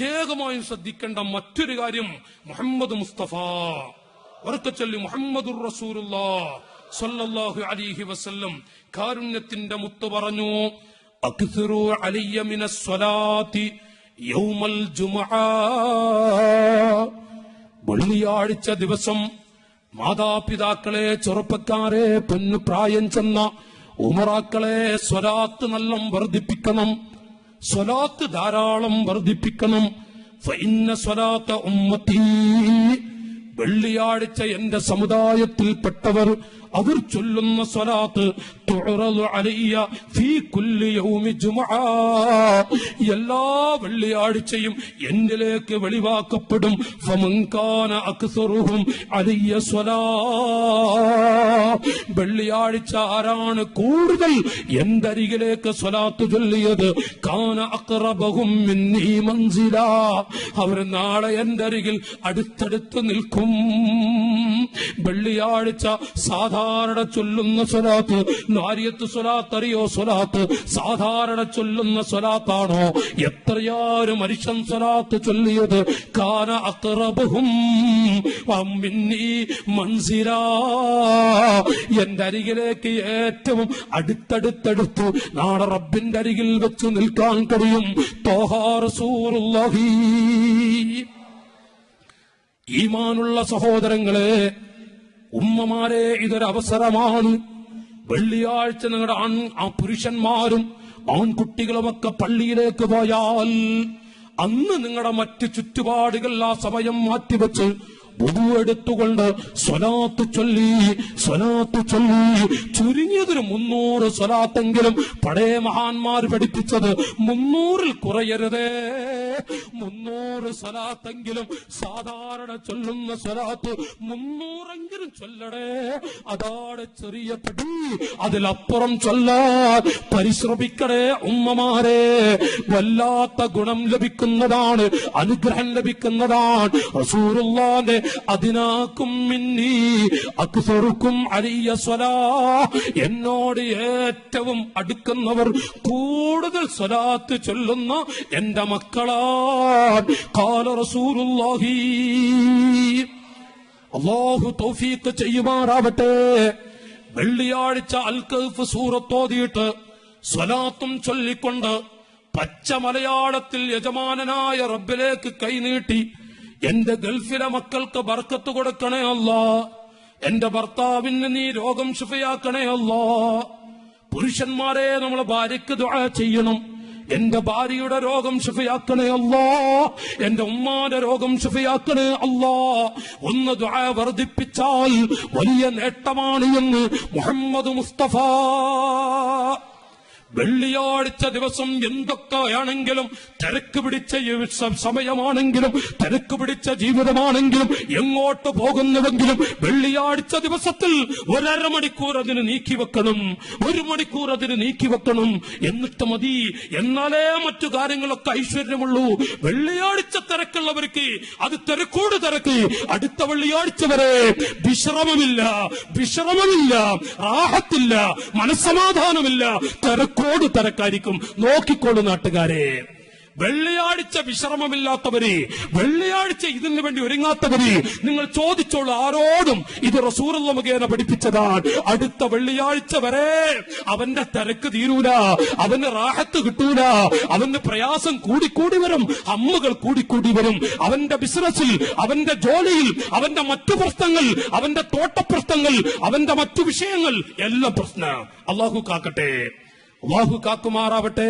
പ്രത്യേകമായും ശ്രദ്ധിക്കേണ്ട മറ്റൊരു കാര്യം മുഹമ്മദ് മുസ്തഫ. ഉറക്കച്ചൊല്ലി മുഹമ്മദുർ റസൂലുള്ള സല്ലല്ലാഹു അലൈഹി വസല്ലം കാരുണ്യത്തിന്റെ മുത്ത് പറഞ്ഞു അക്സറു അലിയ മിന സ്വലാത്തി യൗമൽ ജുമുആ വെള്ളിയാഴ്ച ദിവസം മാതാപിതാക്കളെ ചെറുപ്പക്കാരെ പൊന്നു പ്രായം ചെന്ന ഉമറാക്കളെ സ്വരാത്ത് നല്ലം വർദ്ധിപ്പിക്കണം. സ്വലാത്ത് ധാരാളം വർദ്ധിപ്പിക്കണം. വെള്ളിയാഴ്ച എന്റെ സമുദായത്തിൽപ്പെട്ടവർ അവർ ചൊല്ലുന്ന സ്വലാത്ത് എല്ലാ വെള്ളിയാഴ്ചയും എന്നിലേക്ക് വെളിവാക്കപ്പെടും. വെള്ളിയാഴ്ച ആരാണ് കൂടുതൽ എന്തരികിലേക്ക് സ്വലാത്ത് ചൊല്ലിയത്? കാന അക്രബഹും അവർ നാളെ എന്തരികിൽ അടുത്തടുത്ത് നിൽക്കും. വെള്ളിയാഴ്ച സാധാരണ ചൊല്ലുന്ന സ്വലാത്ത് നാരിയത്ത് സ്വലാത്ത് അറിയോ സ്വലാത്ത്? സാധാരണ ചൊല്ലുന്ന സ്വലാത്താണോ? എത്രയാരും മനുഷ്യൻ സ്വലാത്ത് ചൊല്ലിയത്? കാന മൻസില എന്റെ അരികിലേക്ക് ഏറ്റവും അടുത്തടുത്തടുത്തു നാളെ റബ്ബിന്റെ അരികിൽ വെച്ച് നിൽക്കാൻ കഴിയും. തോഹാ റസൂലുള്ളാഹി. ഈമാനുള്ള സഹോദരങ്ങളെ ഉമ്മമാരെ ഇതൊരവസരമാണ്. വെള്ളിയാഴ്ച നിങ്ങളുടെ ആൺ ആ പുരുഷന്മാരും ആൺകുട്ടികളുമൊക്കെ പള്ളിയിലേക്ക് പോയാൽ അന്ന് നിങ്ങളുടെ മറ്റ് ചുറ്റുപാടുകൾ ആ സമയം മാറ്റിവെച്ച് എടുത്തുകൊണ്ട് സ്വലാത്ത് ചൊല്ലി സ്വലാത്ത് ചൊല്ലി. ചുരുങ്ങിയതൊരു മുന്നൂറ് സ്വലാത്തെങ്കിലും പഴയ മഹാന്മാർ പഠിപ്പിച്ചത് മുന്നൂറിൽ കുറയരുതേ. മുന്നൂറ് സ്വലാത്തെങ്കിലും സാധാരണ ചൊല്ലുന്ന സ്വലാത്ത് മുന്നൂറെങ്കിലും ചൊല്ലടേ. അതാണ് ചെറിയ പടി. അതിലപ്പുറം ചൊല്ലാൻ പരിശ്രമിക്കണേ ഉമ്മമാരെ. വല്ലാത്ത ഗുണം ലഭിക്കുന്നതാണ് അനുഗ്രഹം ലഭിക്കുന്നതാണ്. റസൂറുള്ളാന്റെ അതിനാക്കും മിന്നി അക്സറുക്കും അലിയ സ്വലാ. എന്നോട് ഏറ്റവും അടുക്കുന്നവർ കൂടുതൽ സ്വലാത്ത് ചൊല്ലുന്ന എന്റെ മക്കളാൻ رسول الله. അള്ളാഹു തൗഫീഖ് ചെയ്യുമാറാവട്ടെ. വെള്ളിയാഴ്ച അൽക്കഫ് സൂറത്തോതിയിട്ട് സ്വലാത്തും ചൊല്ലിക്കൊണ്ട് പച്ച മലയാളത്തിൽ യജമാനനായ റബ്ബിലേക്ക് കൈനീട്ടി എന്റെ ഗൾഫിലെ മക്കൾക്ക് ബർക്കത്ത് കൊടുക്കണേ അല്ല. എന്റെ ഭർത്താവിന് നീ രോഗം ശുഭയാക്കണേ അല്ല. പുരുഷന്മാരെ നമ്മൾ ഭാര്യയ്ക്ക് ദുആ ചെയ്യണം. എന്റെ ഭാര്യയുടെ രോഗം ശുഭയാക്കണേ അല്ലോ. എന്റെ ഉമ്മാന്റെ രോഗം ശുഭയാക്കണേ അല്ലോ. ഒന്ന് ദുആ വർദ്ധിപ്പിച്ചാൽ വലിയ നേട്ടമാണ് എന്ന് മുഹമ്മദ് മുസ്തഫ. വെള്ളിയാഴ്ച ദിവസം എന്തൊക്കെയാണെങ്കിലും തിരക്ക് പിടിച്ച സമയമാണെങ്കിലും തിരക്ക് പിടിച്ച ജീവിതമാണെങ്കിലും എങ്ങോട്ട് പോകുന്നുവെങ്കിലും വെള്ളിയാഴ്ച ദിവസത്തിൽ ഒരര മണിക്കൂർ അതിന് നീക്കി വെക്കണം ഒരു മണിക്കൂർ അതിന് നീക്കി വെക്കണം. എന്നിട്ട് മതി. എന്നാലേ മറ്റു കാര്യങ്ങളൊക്കെ ഐശ്വര്യമുള്ളൂ. വെള്ളിയാഴ്ച തിരക്കുള്ളവർക്ക് അത് തിരക്കോട് തിരക്ക്. അടുത്ത വെള്ളിയാഴ്ച വരെ വിശ്രമമില്ല. വിശ്രമമില്ല. റാഹത്തില്ല. മനസ്സമാധാനമില്ല. തിരക്കോട് തരക്കാരിക്കും നോക്കിക്കോളൂ നാട്ടുകാരെ. വെള്ളിയാഴ്ച വിശ്രമമില്ലാത്തവര് വെള്ളിയാഴ്ച ഇതിനു വേണ്ടി ഒരുങ്ങാത്തവര് നിങ്ങൾ ചോദിച്ചോളൂ ആരോടും. ഇത് റസൂറുള്ള മുഖേന പഠിപ്പിച്ചതാണ്. അടുത്ത വെള്ളിയാഴ്ച വരെ അവന്റെ തിരക്ക് തീരൂല അവന് റാഹത്ത് കിട്ടൂല അവന് പ്രയാസം കൂടിക്കൂടി വരും അമ്മുകൾ കൂടിക്കൂടി വരും. അവന്റെ ബിസിനസ്സിൽ അവന്റെ ജോലിയിൽ അവന്റെ മറ്റു പ്രശ്നങ്ങൾ അവന്റെ തോട്ടപ്രശ്നങ്ങൾ അവന്റെ മറ്റു വിഷയങ്ങൾ എല്ലാം പ്രശ്നം. അള്ളാഹു കാക്കട്ടെ. അള്ളാഹു കാക്കുമാറാവട്ടെ.